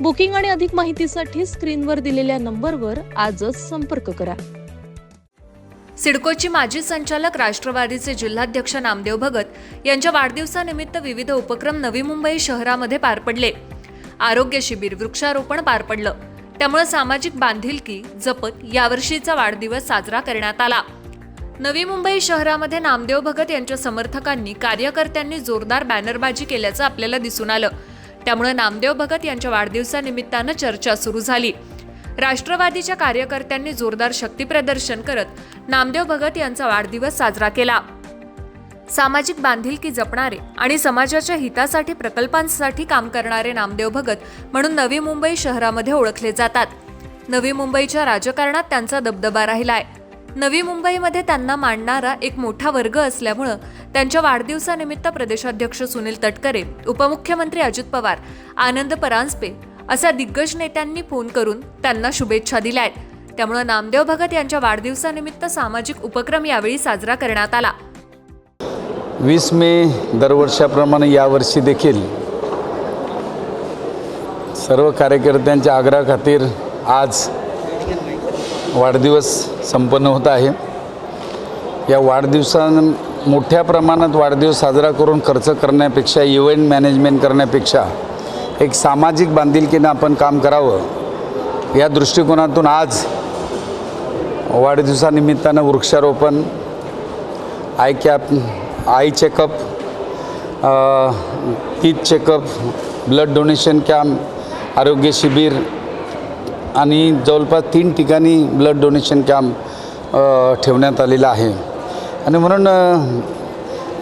Booking आणि अधिक माहितीसाठी स्क्रीनवर दिलेल्या नंबरवर आजच संपर्क करा. सिडकोची माजी संचालक राष्ट्रवादीचे जिल्हाध्यक्ष नामदेव भगत यांच्या वाढदिवसानिमित्त विविध उपक्रम नवी मुंबई शहरामध्ये पार पडले. आरोग्य शिबिर वृक्षारोपण पार पडलं. त्यामुळे सामाजिक बांधिलकी जपत यावर्षीचा वाढदिवस साजरा करण्यात आला. नवी मुंबई शहरामध्ये नामदेव भगत यांच्या समर्थकांनी कार्यकर्त्यांनी जोरदार बॅनरबाजी केल्याचं आपल्याला दिसून आलं. त्यामुळे नामदेव भगत यांच्या वाढदिवसानिमित्तानं चर्चा सुरू झाली. राष्ट्रवादीच्या कार्यकर्त्यांनी जोरदार शक्तीप्रदर्शन करत नामदेव भगत यांचा वाढदिवस साजरा केला. सामाजिक बांधिलकी जपणारे आणि समाजाच्या हितासाठी प्रकल्पांसाठी काम करणारे नामदेव भगत म्हणून नवी मुंबई शहरामध्ये ओळखले जातात. नवी मुंबईच्या राजकारणात त्यांचा दबदबा राहिलाय. नवी मुंबईमध्ये त्यांना मांडणारा एक मोठा वर्ग असल्यामुळं त्यांच्या वाढदिवसानिमित्त प्रदेशाध्यक्ष सुनील तटकरे उपमुख्यमंत्री अजित पवार आनंद परांजपे अशा दिग्गज नेत्यांनी फोन करून त्यांना शुभेच्छा दिल्या आहेत त्यामुळे नामदेव भगत यांच्या वाढदिवसानिमित्त सामाजिक उपक्रम यावेळी साजरा करण्यात आला. वीस मे दरवर्षाप्रमाणे यावर्षी देखील सर्व कार्यकर्त्यांच्या आग्रहाखातीर आज वाढदिवस संपन्न होत आहे. या वाढदिवसान मोठ्या प्रमाणात वाढदिवस साजरा करून खर्च करण्यापेक्षा इव्हेंट मॅनेजमेंट करण्यापेक्षा एक सामाजिक बांधिलकीनं आपण काम करावं. या दृष्टिकोनातून आज वाढदिवसानिमित्तानं वृक्षारोपण eye camp eye checkup teeth checkup blood donation camp आरोग्य शिबिर आणि जवळपास तीन ठिकाणी ब्लड डोनेशन कॅम्प ठेवण्यात आलेला आहे. आणि म्हणून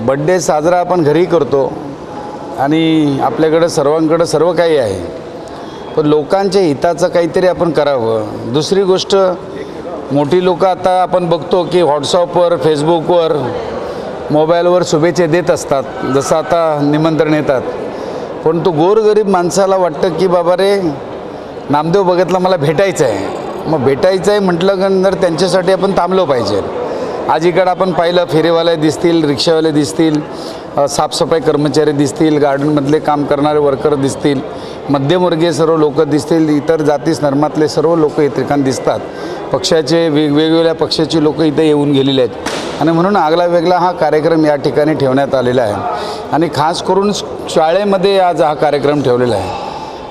बड्डे साजरा आपण घरी करतो आणि आपल्याकडं सर्वांकडं सर्व काही आहे. पण लोकांच्या हिताचं काहीतरी आपण करावं. दुसरी गोष्ट मोठी लोकं आता आपण बघतो की व्हॉट्सअपवर फेसबुकवर मोबाईलवर शुभेच्छा देत असतात. जसं आता निमंत्रण येतात. पण तो गोरगरीब माणसाला वाटतं की बाबा रे नामदेव भगतला मला भेटायचं आहे. मग भेटायचं आहे म्हटलं का तर त्यांच्यासाठी आपण थांबलो पाहिजे. आज इकडं आपण पाहिलं फेरीवाले दिसतील रिक्षावाले दिसतील साफसफाई कर्मचारी दिसतील गार्डनमधले काम करणारे वर्कर दिसतील मध्यमवर्गीय सर्व लोक दिसतील इतर जाती धर्मातले सर्व लोक या ठिकाणी दिसतात. पक्षाचे वेगवेगळ्या पक्षाची लोक इथे येऊन गेलेले आहेत. आणि म्हणून आगला वेगळा हा कार्यक्रम या ठिकाणी ठेवण्यात आलेला आहे. आणि खास करून शाळेमध्ये आज हा कार्यक्रम ठेवलेला आहे.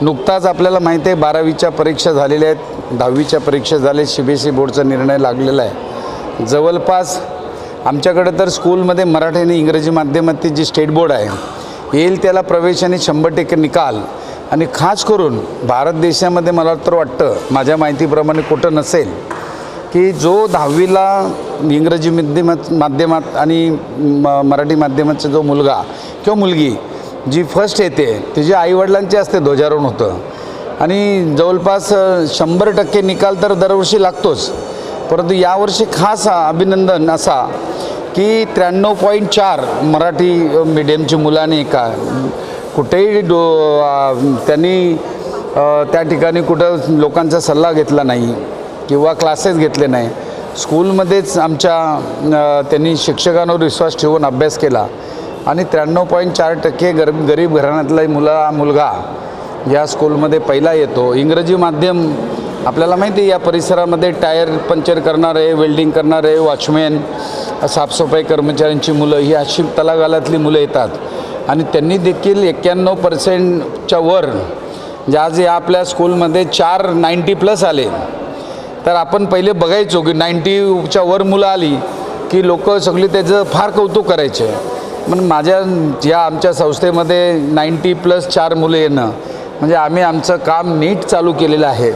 नुकताच आपल्याला माहिती आहे बारावीच्या परीक्षा झालेल्या आहेत दहावीच्या परीक्षा झाल्या सी बी एस ई बोर्डचा निर्णय लागलेला आहे. जवळपास आमच्याकडे तर स्कूलमध्ये मराठी आणि इंग्रजी माध्यमातील जी स्टेट बोर्ड आहे येईल त्याला प्रवेश आणि शंभर टक्के निकाल. आणि खास करून भारत देशामध्ये मला तर वाटतं माझ्या माहितीप्रमाणे कुठं नसेल की जो दहावीला इंग्रजी माध्यमात माध्यमात आणि म मराठी माध्यमाचा जो मुलगा किंवा मुलगी जी फर्स्ट येते तिच्या आईवडिलांचे असते ध्वजारोहण होतं. आणि जवळपास शंभर टक्के निकाल तर दरवर्षी लागतोच. परंतु यावर्षी खास अभिनंदन असा की त्र्याण्णव पॉईंट चार मराठी मीडियमची मुलांनी का कुठेही डो त्यांनी त्या ठिकाणी कुठं लोकांचा सल्ला घेतला नाही किंवा क्लासेस घेतले नाही. स्कूलमध्येच आमच्या त्यांनी शिक्षकांवर विश्वास ठेवून अभ्यास केला. आणि त्र्याण्णव पॉईंट चार टक्के गर गरीब घराण्यातला मुला मुलगा या स्कूलमध्ये पहिला येतो. इंग्रजी माध्यम आपल्याला माहिती आहे या परिसरामध्ये टायर पंक्चर करणारे वेल्डिंग करणारे वॉचमॅन साफसफाई कर्मचाऱ्यांची मुलं ही अशी तलागालातली मुलं येतात. आणि त्यांनी देखील एक्क्याण्णव पर्सेंटच्या वर जे आज या आपल्या स्कूलमध्ये चार नाईंटी प्लस आले. तर आपण पहिले बघायचो की नाईंटीच्या वर मुलं आली की लोक सगळी त्याचं फार कौतुक करायचे. पण माझ्या या आमच्या संस्थेमध्ये नाईंटी प्लस चार मुलं येणं म्हणजे आम्ही आमचं काम नीट चालू केलेलं आहे.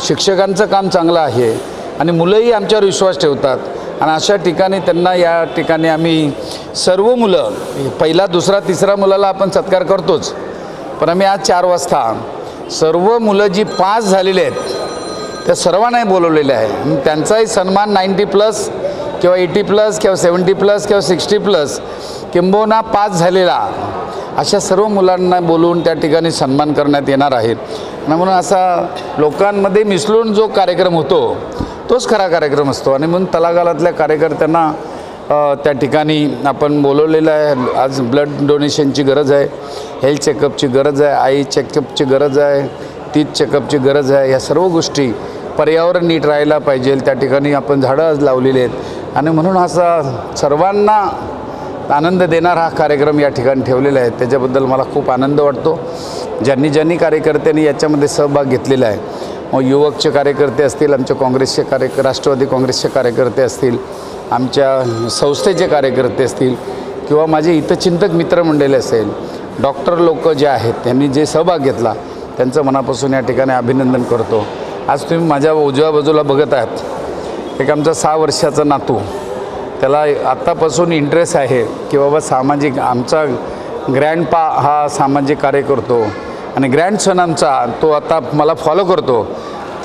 शिक्षकांचं काम चांगलं आहे आणि मुलंही आमच्यावर विश्वास ठेवतात. आणि अशा ठिकाणी त्यांना या ठिकाणी आम्ही सर्व मुलं पहिला दुसरा तिसरा मुलाला आपण सत्कार करतोच. पण आम्ही आज चार वाजता सर्व मुलं जी पास झालेली आहेत त्या सर्वांनाही बोलवलेले आहे. त्यांचाही सन्मान नाईंटी प्लस किंवा एटी प्लस किंवा सेवन्टी प्लस किंवा सिक्स्टी प्लस किंबहुना पास झालेला. अशा सर्व मुलांना बोलून त्या ठिकाणी सन्मान करण्यात येणार आहेत. आणि म्हणून असा लोकांमध्ये मिसळून जो कार्यक्रम होतो तोच खरा कार्यक्रम असतो. आणि म्हणून तलागालातल्या कार्यकर्त्यांना त्या ठिकाणी आपण बोलवलेलं आहे. आज ब्लड डोनेशनची गरज आहे. हेल्थ चेकअपची गरज आहे. आई चेकअपची गरज आहे. तीच चेकअपची गरज आहे. या सर्व गोष्टी पर्यावरण नीट राहायला पाहिजे. त्या ठिकाणी आपण झाडं आज लावलेली आहेत. आणि म्हणून असा सर्वांना आनंद देणारा हा कार्यक्रम या ठिकाणी ठेवलेला आहे. त्याच्याबद्दल मला खूप आनंद वाटतो. ज्यांनी ज्यांनी कार्यकर्त्यांनी याच्यामध्ये सहभाग घेतलेला आहे मग युवकचे कार्यकर्ते असतील आमच्या काँग्रेसचे कार्य राष्ट्रवादी काँग्रेसचे कार्यकर्ते असतील आमच्या संस्थेचे कार्यकर्ते असतील किंवा माझे हितचिंतक मित्रमंडळी असेल डॉक्टर लोक जे आहेत त्यांनी जे सहभाग घेतला त्यांचं मनापासून या ठिकाणी अभिनंदन करतो. आज तुम्ही माझ्या उजव्या बाजूला बघत आहात. एक आमचा सहा वर्षाचा नातू त्याला आत्तापासून इंटरेस्ट आहे की बाबा सामाजिक आमचा ग्रँडपा हा सामाजिक कार्य करतो. आणि ग्रँडसन आमचा तो आता मला फॉलो करतो.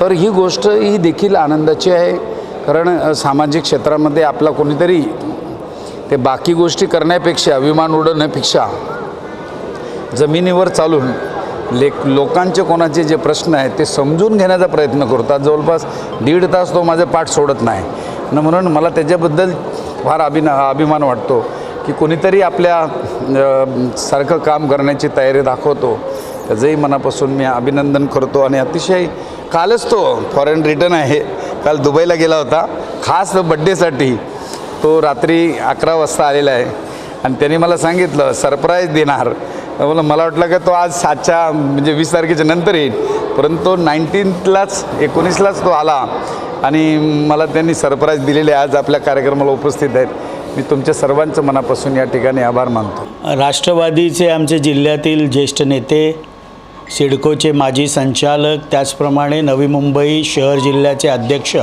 तर ही गोष्ट ही देखील आनंदाची आहे. कारण सामाजिक क्षेत्रामध्ये आपला कोणीतरी ते बाकी गोष्टी करण्यापेक्षा विमान उडवण्यापेक्षा जमिनीवर चालून लेक लोकांचे कोणाचे जे प्रश्न आहेत ते समजून घेण्याचा प्रयत्न करतात. जवळपास दीड तास तो माझे पाठ सोडत नाही. न म्हणून मला त्याच्याबद्दल फार अभिना अभिमान वाटतो की कोणीतरी आपल्या सारखं काम करण्याची तयारी दाखवतो. त्याचंही मनापासून मी अभिनंदन करतो आणि अतिशय कालच तो फॉरेन रिटर्न आहे. काल दुबईला गेला होता. खास बड्डेसाठी तो रात्री अकरा वाजता आलेला आहे. आणि त्यांनी मला सांगितलं सरप्राईज देणार. मला मला वाटलं का तो आज सातच्या म्हणजे वीस तारखेच्या नंतर येईल. परंतु नाईन्टीनलाच एकोणीसलाच तो आला. आणि मला त्यांनी सरप्राईज दिलेले आज आपल्या कार्यक्रमाला उपस्थित आहेत. मी तुमच्या सर्वांचं मनापासून या ठिकाणी आभार मानतो. राष्ट्रवादीचे आमचे जिल्ह्यातील ज्येष्ठ नेते सिडकोचे माजी संचालक त्याचप्रमाणे नवी मुंबई शहर जिल्ह्याचे अध्यक्ष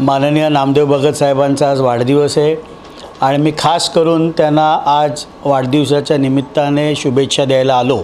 माननीय नामदेव भगत साहेबांचा आज वाढदिवस आहे. आणि मी खास करून त्यांना आज वाढदिवसाच्या निमित्ताने शुभेच्छा द्यायला आलो.